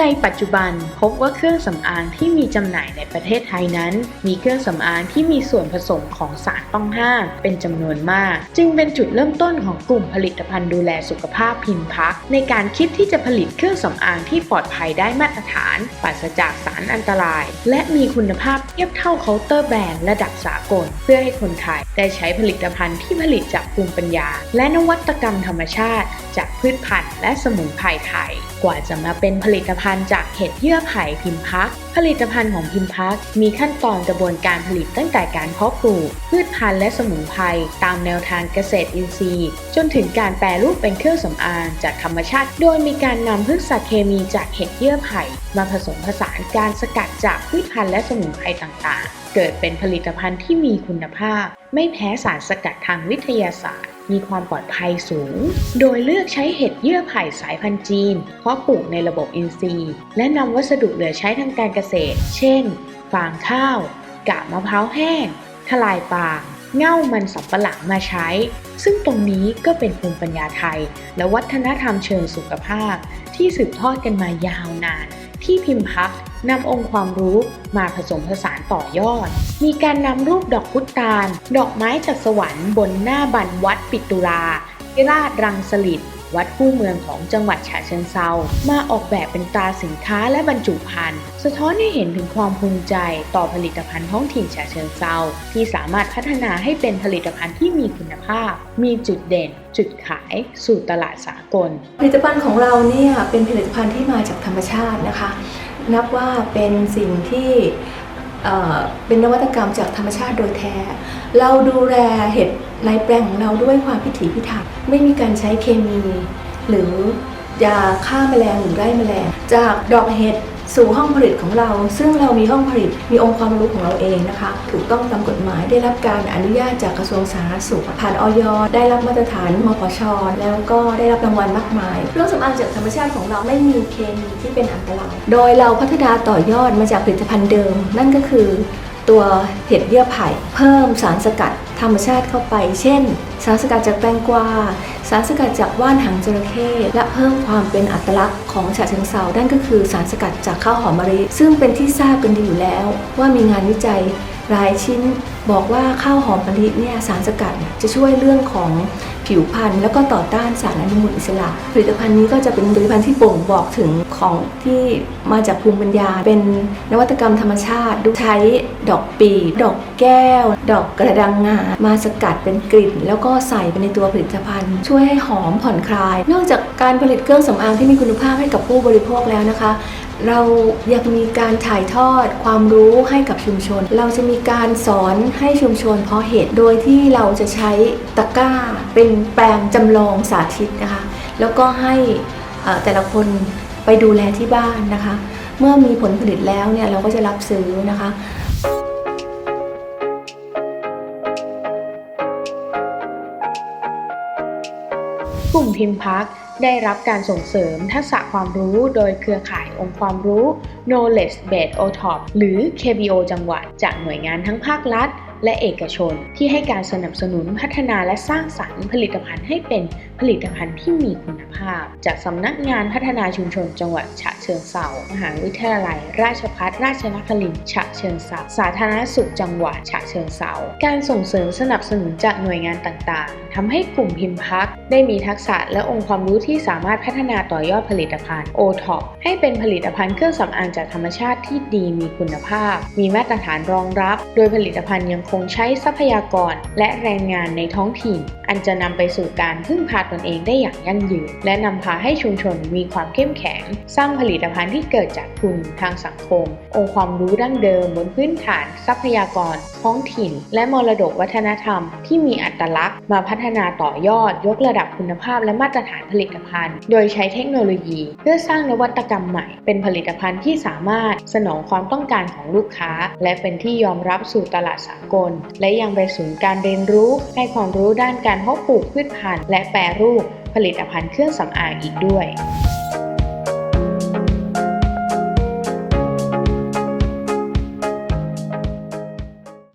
ในปัจจุบันพบว่าเครื่องสำอางที่มีจำหน่ายในประเทศไทยนั้น มีเครื่องสำอางที่มีส่วนผสมของสารต้องห้ามเป็นจำนวนมาก จึงเป็นจุดเริ่มต้นของกลุ่มผลิตภัณฑ์ดูแลสุขภาพพิมพ์พัก ในการคิดที่จะผลิตเครื่องสำอางที่ปลอดภัยได้มาตรฐาน ปราศจากสารอันตราย และมีคุณภาพเทียบเท่าเคาน์เตอร์แบรนด์ระดับสากล เพื่อให้คนไทยได้ใช้ผลิตภัณฑ์ที่ผลิตจากภูมิปัญญา และนวัตกรรมธรรมชาติ จากพืชพันธุ์และสมุนไพรไทย กว่าจะมาเป็นผลิตภัณฑ์จากเห็ดเยื่อไผ่พิมพัก ผลิตภัณฑ์ของพิมพ์พัก มีขั้นตอนกระบวนการผลิตตั้งแต่การเพาะปลูก พืชพันธุ์และสมุนไพรตามแนวทางเกษตรอินทรีย์ จนถึงการแปรรูปเป็นเครื่องสำอางจากธรรมชาติ โดยมีการนำพืชสัตว์เคมีจากเห็ดเยื่อไผ่มาผสมผสานการสกัดจากพืชพันธุ์และสมุนไพรต่างๆ เกิดเป็นผลิตภัณฑ์ที่มีคุณภาพ ไม่แพ้สารสกัดทางวิทยาศาสตร์ มีความปลอดภัยสูง โดยเลือกใช้เห็ดเยื่อไผ่สายพันธุ์จีน เพาะปลูกในระบบอินทรีย์ และนำวัสดุเหลือใช้ทางการเกษตร เช่น ฟางข้าวกากมะพร้าวแห้ง ทลายปาล์มเง่ามันสำปะหลังมาใช้ ซึ่งตรงนี้ก็เป็นภูมิปัญญาไทย และวัฒนธรรมเชิงสุขภาพ ที่สืบทอดกันมายาวนาน ที่พิมพ์พัก นำองค์ความรู้มาผสมผสานต่อยอด มีการนำรูปดอกพุตาล ดอกไม้จากสวรรค์บนหน้าบันวัดปิตุลาที่ราชรังสลิดวัดคู่เมืองของจังหวัดฉะเชิงเซามาออกแบบเป็นตราสินค้าและบรรจุภัณฑ์ สะท้อนให้เห็นถึงความภูมิใจต่อผลิตภัณฑ์ท้องถิ่นฉะเชิงเซาที่สามารถพัฒนาให้เป็นผลิตภัณฑ์ที่มีคุณภาพ มีจุดเด่น จุดขายสู่ตลาดสากล ผลิตภัณฑ์ของเราเนี่ยเป็นผลิตภัณฑ์ที่มาจากธรรมชาตินะคะ นับว่าเป็นสิ่งที่เป็นนวัตกรรมจากธรรมชาติโดยแท้ เราดูแลเห็ดในแปลงของเราด้วยความพิถีพิถันไม่มีการใช้เคมี หรือยาฆ่าแมลงหรือไล่แมลง จากดอกเห็ด สู่ห้องผลิตของเรา ซึ่งเรามีห้องผลิตมีองค์ความรู้ของเราเองนะคะ ถูกต้องตามกฎหมายได้รับการอนุญาตจากกระทรวงสาธารณสุข ผ่านออยได้รับมาตรฐานมพชแล้วก็ได้รับรางวัลมากมายเครื่องสำอางจากธรรมชาติของเราไม่มีเคมีที่เป็นอันตรายโดยเราพัฒนาต่อยอดมาจากผลิตภัณฑ์เดิม นั่นก็คือ ตัวเห็ดเยื่อไผ่ เพิ่มสารสกัดธรรมชาติเข้าไป เช่น สารสกัดจากแตงกวา สารสกัดจากว่านหางจระเข้และเพิ่มความเป็นอัตลักษณ์ของฉะเชิงเซานั่นก็คือสารสกัดจากข้าวหอมมะลิซึ่งเป็นที่ทราบกันดีอยู่แล้ว ว่ามีงานวิจัย หลายชิ้นบอกว่าข้าวหอมมะลิเนี่ยสารสกัดจะช่วยเรื่องของผิวพรรณแล้วก็ต่อต้านสารอนุมูลอิสระ ผลิตภัณฑ์นี้ก็จะเป็นผลิตภัณฑ์ที่บ่งบอกถึงของที่มาจากภูมิปัญญา เป็นนวัตกรรมธรรมชาติดูใช้ดอกปีดอกแก้ว ดอกกระดังงา มาสกัดเป็นกลิ่น แล้วก็ใส่ไปในตัวผลิตภัณฑ์ ช่วยให้หอมผ่อนคลาย นอกจากการผลิตเครื่องสำอางที่มีคุณภาพให้กับผู้บริโภคแล้วนะคะ เรายังมีการถ่ายทอดความรู้ให้กับชุมชน เราจะมีการสอนให้ชุมชนเพาะเห็ดโดยที่เราจะใช้ตะกร้า เป็นแปลงจำลองสาธิตนะคะ แล้วก็ให้แต่ละคนไปดูแลที่บ้านนะคะ เมื่อมีผลผลิตแล้วเนี่ยเราก็จะรับซื้อนะคะกลุ่มพิมพ์พัก ได้รับการส่งเสริมทักษะความรู้โดยเครือข่ายองค์ความรู้ Knowledge Base OTOP หรือ KBO จังหวัด จากหน่วยงานทั้งภาครัฐ และเอกชน ที่ให้การสนับสนุนพัฒนาและสร้างสรรค์ผลิตภัณฑ์ให้เป็นผลิตภัณฑ์ที่มีคุณภาพ จากสำนักงานพัฒนาชุมชนจังหวัดฉะเชิงเทรามหาวิทยาลัย ราชภัฏราชนครินทร์ฉะเชิงเทราสาธารณสุขจังหวัดฉะเชิงเทราการส่งเสริมสนับสนุนจากหน่วยงานต่างๆทำให้กลุ่มพิมพ์พัก ได้มีทักษะและองค์ความรู้ที่สามารถพัฒนาต่อยอดผลิตภัณฑ์ O-TOP ให้เป็นผลิตภัณฑ์เครื่องสำอางจากธรรมชาติที่ดีมีคุณภาพ มีมาตรฐานรองรับ โดยผลิตภัณฑ์ยังคงใช้ทรัพยากรและแรงงานในท้องถิ่นอันจะนำไปสู่การพึ่งพาตนเองได้อย่างยั่งยืน และนำพาให้ชุมชนมีความเข้มแข็ง สร้างผลิตภัณฑ์ที่เกิดจากทุนทางสังคม องค์ความรู้ดั้งเดิมบนพื้นฐาน ทรัพยากร ท้องถิ่น และมรดกวัฒนธรรม ที่มีอัตลักษณ์ มาพัฒนาต่อยอด ยกระดับคุณภาพและมาตรฐานผลิตภัณฑ์ โดยใช้เทคโนโลยี เพื่อสร้างนวัตกรรมใหม่ เป็นผลิตภัณฑ์ที่สามารถสนองความต้องการของลูกค้า และเป็นที่ยอมรับสู่ตลาดสากล และยังไปสู่การเรียนรู้ให้ความรู้ด้านการการเพาะปลูกพืชพันธุ์และแปรรูปผลิตภัณฑ์เครื่องสำอางอีกด้วย